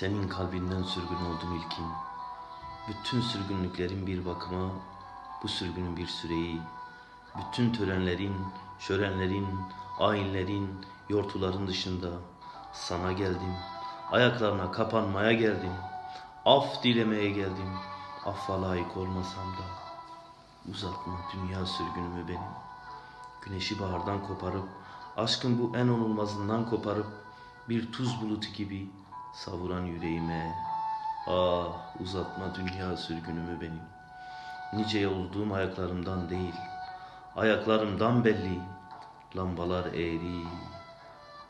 Senin kalbinden sürgün oldum ilkin. Bütün sürgünlüklerin bir bakıma, bu sürgünün bir süreyi. Bütün törenlerin, şörenlerin, ayinlerin, yortuların dışında sana geldim. Ayaklarına kapanmaya geldim. Af dilemeye geldim. Affa layık olmasam da uzatma dünya sürgünümü benim. Güneşi bahardan koparıp, aşkın bu en onulmazından koparıp, bir tuz bulutu gibi savuran yüreğime. Ah uzatma dünya sürgünümü benim. Nice olduğum ayaklarımdan değil, ayaklarımdan belli. Lambalar eğri,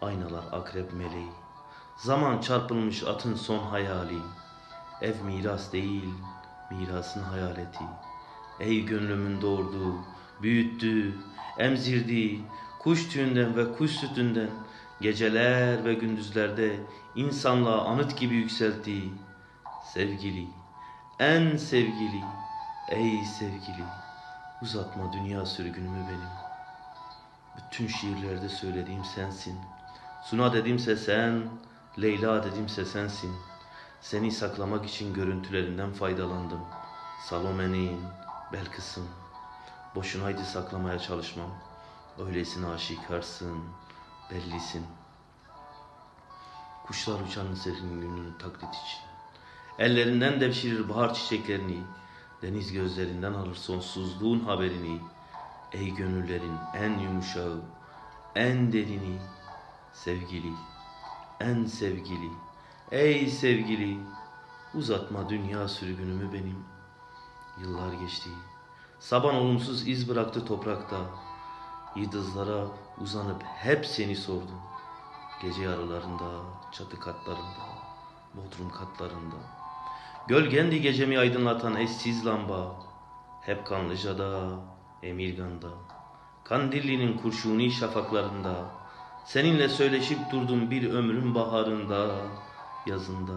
aynalar akrep meleği. Zaman çarpılmış atın son hayali. Ev miras değil, mirasın hayaleti. Ey gönlümün doğurduğu, büyüttüğü, emzirdiği, kuş tüyünden ve kuş sütünden, geceler ve gündüzlerde insanlığa anıt gibi yükselttiği, sevgili, en sevgili, ey sevgili, uzatma dünya sürgünümü benim. Bütün şiirlerde söylediğim sensin. Suna dedimse sen, Leyla dedimse sensin. Seni saklamak için görüntülerinden faydalandım. Salome'nin, Belkıs'ın. Boşunaydı saklamaya çalışmam. Öylesine aşikarsın, bellisin. Kuşlar uçanın serin gününü taklit için. Ellerinden devşirir bahar çiçeklerini. Deniz gözlerinden alır sonsuzluğun haberini. Ey gönüllerin en yumuşağı, en derini, sevgili, en sevgili, ey sevgili, uzatma dünya sürgünümü benim. Yıllar geçti, saban olumsuz iz bıraktı toprakta. Yıldızlara uzanıp hep seni sordum. Gece yarılarında, çatı katlarında, bodrum katlarında. Gölgendi gecemi aydınlatan eşsiz lamba. Hep Kanlıca'da, Emirgan'da. Kandilli'nin kurşuni şafaklarında. Seninle söyleşip durdum bir ömrün baharında, yazında.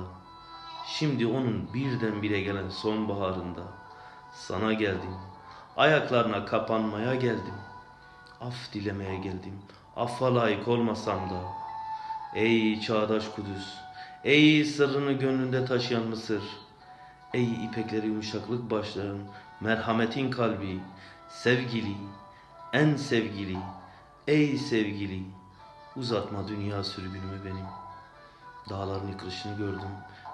Şimdi onun birdenbire gelen sonbaharında. Sana geldim, ayaklarına kapanmaya geldim. Af dilemeye geldim, affa layık olmasam da. Ey çağdaş Kudüs, ey sırrını gönlünde taşıyan Mısır. Ey ipekleri yumuşaklık başlayan, merhametin kalbi, sevgili, en sevgili, ey sevgili, uzatma dünya sürgünümü benim. Dağların yıkılışını gördüm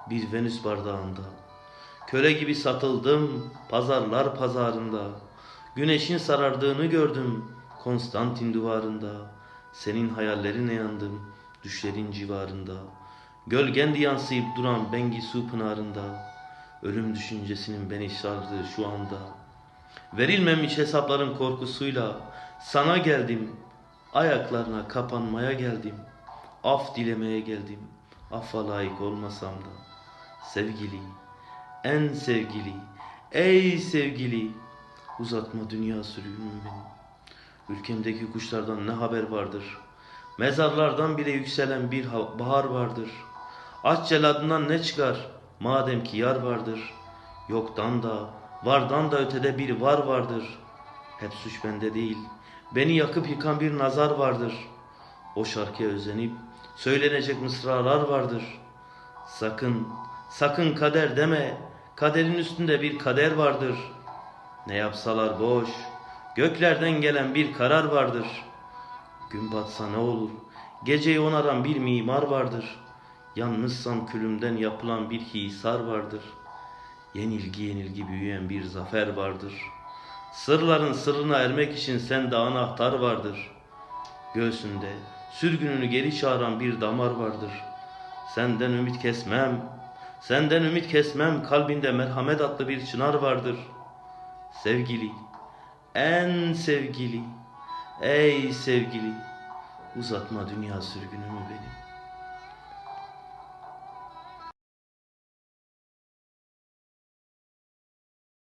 bir Venüs bardağında. Köle gibi satıldım pazarlar pazarında. Güneşin sarardığını gördüm Konstantin duvarında. Senin hayallerine yandım düşlerin civarında. Gölgendi yansıyıp duran Bengisu pınarında. Ölüm düşüncesinin beni sardığı şu anda. Verilmemiş hesapların korkusuyla sana geldim. Ayaklarına kapanmaya geldim. Af dilemeye geldim. Affa layık olmasam da. Sevgili, en sevgili, ey sevgili. Uzatma dünya sürgünüm benim. Ülkemdeki kuşlardan ne haber vardır? Mezarlardan bile yükselen bir ha- bahar vardır. Aç celadından ne çıkar? Madem ki yar vardır. Yoktan da, vardan da ötede bir var vardır. Hep suç bende değil. Beni yakıp yıkan bir nazar vardır. O şarkıya özenip söylenecek mısralar vardır. Sakın, sakın kader deme. Kaderin üstünde bir kader vardır. Ne yapsalar boş. Göklerden gelen bir karar vardır. Gün batsa ne olur? Geceyi onaran bir mimar vardır. Yalnızsam külümden yapılan bir hisar vardır. Yenilgi yenilgi büyüyen bir zafer vardır. Sırların sırrına ermek için sende anahtar vardır. Göğsünde sürgününü geri çağıran bir damar vardır. Senden ümit kesmem, senden ümit kesmem, kalbinde merhamet adlı bir çınar vardır. Sevgili, en sevgili, ey sevgili, uzatma dünya sürgünümü benim.